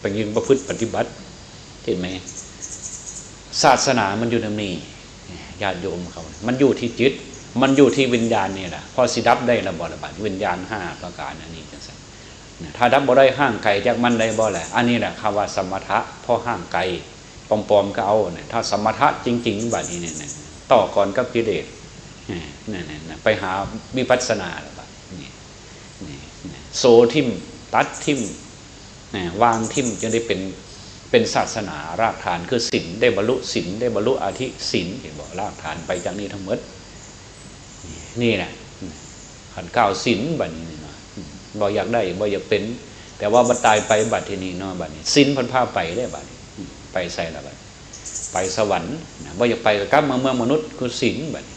ไปยิงประพฤติปฏิบัติเห็นไหมศาสนามันอยู่ในนี้ญาติโยมเขา มันอยู่ที่จิต มันอยู่ที่วิญญาณนี่แหละพอสิดับได้ระบระบาดวิญญาณห้าประการอันนี้จังสันถ้าดับบ่ได้ห่างไกลจากมันได้บ่แหละ อันนี้แหละคำว่าสมถะพอห่างไกลปลอมๆก็เอาเนี่ยถ้าสมถะจริงๆบัดนี้เนี่ยต่อก่อนกับกิเลสนี่นี่นี่ไปหาวิปัสสนาแล้วบัดนี่โซทิมตัดทิม วางทิมจะได้เป็นเป็นศาสนารากฐานคือศีลได้บรรลุศีลได้บรรลุอธิศีลเห็นบอกรากฐานไปจากนี้ทั้งหมด นี่แหละขันก้าวสินบัดนี้เนาะบ่อยากได้บ่อยากเป็น แต่ว่าบัดตายไปบัดที่นี่เนาะบัดนี้สินพันผ้าไปได้บัดไปใส่ละบัดไปสวรรค์บ่อยากไปกับกลับมาเมืองมนุษย์คือสินบัดนี้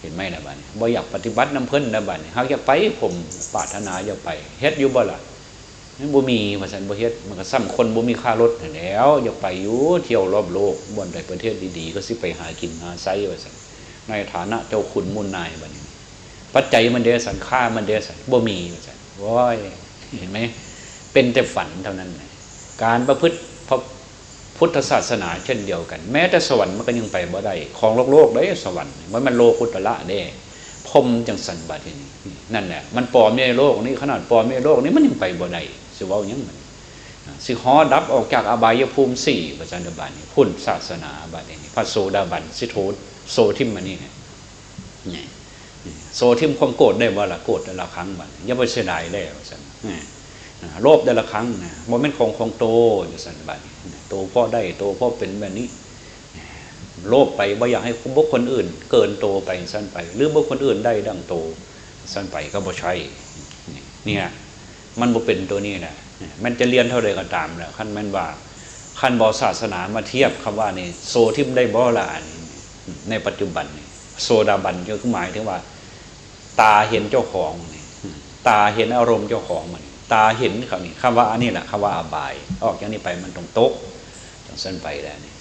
เห็นไหมละบัดนี้บ่อยากปฏิบัติน้ำเพิ่นละบัดนี้หากอยากไปผมปรารถนาอยากไปเฮ็ดอยู่บ่ล่ะ นั่นบ่มีว่าซั่นบ่เฮ็ดมันก็ซ้ำคนบ่มีค่ารถแล้วอยากไปอยู่เที่ยวรอบโลกบ่นใดประเทศดีๆ ก็สิไปหากินหาไสว่าซั่นในฐานะเจ้าขุนมุนนายบัดนี้ ปัจจัยมันเดสันค่ามันเดสันบ่มีว่าซั่นว้ยเห็นไหมเป็นแต่ฝันเท่านั้นนะการประพฤติพระพุทธศาสนาเช่นเดียวกัน แม้แต่สวรรค์มันก็ยังไปบ่ได้ของโลกโลกได้สวรรค์มันมันโลกุตละเด้พรมจังสันบัดนี้นั่นแหละมันปลอมในโลกนี้ขนาดปลอมในโลกนี้มันยังไปบ่ได้ สิว้าหยังมันสิฮอดับออกจากอบายภูมิสี่ประจันบัดนี้พุ่นศาสนาบัดนี้พระโสดาบันสิโทโซทิมมานี่เนี่ยโซทิมความโกรธได้ว่าละโกรธแต่ละครั้งบัดย่าไปเสียดายแล้วสันโลภแต่ละครั้งนะโมเมนต์ของของโตอยู่สันบัดนี้โตพ่อได้โตพ่อเป็นแบบนี้โลภไปว่าอยากให้บุคคลอื่น เกินโตไปสั้นไป หรือบุคคลอื่นได้ดังโตสั้นไปก็บ่ใช่เนี่ย มันบ่เป็นตัวนี้แหละมันจะเรียนเท่าใดก็ตามแหละขั้นแม่นว่าขั้นบอศาสนามาเทียบคำว่านี่โซทิมได้บ่ละนี่ในปัจจุบันโซดาบันก็หมายถึงว่า ตาเห็นเจ้าของตาเห็นอารมณ์เจ้าของมัน ตาเห็นเขานี่คำว่าอันนี้แหละคำว่าอบาย ออกจากนี้ไปมันตรงโต๊ะจังเส้นไปแล้วนี่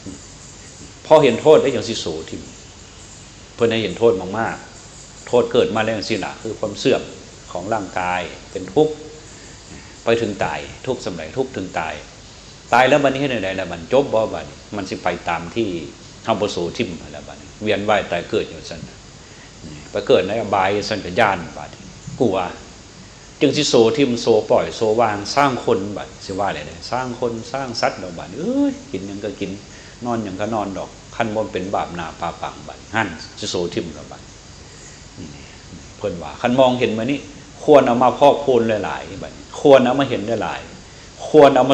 พอเห็นโทษได้อย่างสิโสทิมเพื่อนให้เห็นโทษมากๆโทษเกิดมาแล้วสิละคือความเสื่อมของร่างกายเป็นทุกข์ ไปถึงตาย ทุกสมัยทุกถึงตาย ตายแล้วบันนี้ให้ไหนแล้วมันจบบ่บันมันสิไปตามที่ทำประสูทิมแล้วบันเวียนว่ายตายเกิดอยู่สันไปเกิดในอบายสันกย่านบัดกลัว จึงสิโซทิมโซปล่อยโซวางสร้างคนบัดสิว่าอะไรเนี่ยสร้างคนสร้างสัตว์ดอกบัดเอ้ยกินยังก็กิน นอนยังก็นอนดอกขั้นบนเป็นบาปนาปาปังบัดหั่นสิโซทิมกับบัดเพิ่นว่า คันมองเห็นมานี่ ควรเอามาพอกพูนหลายๆบัดควรเอามาเห็นหลายๆควรเอามา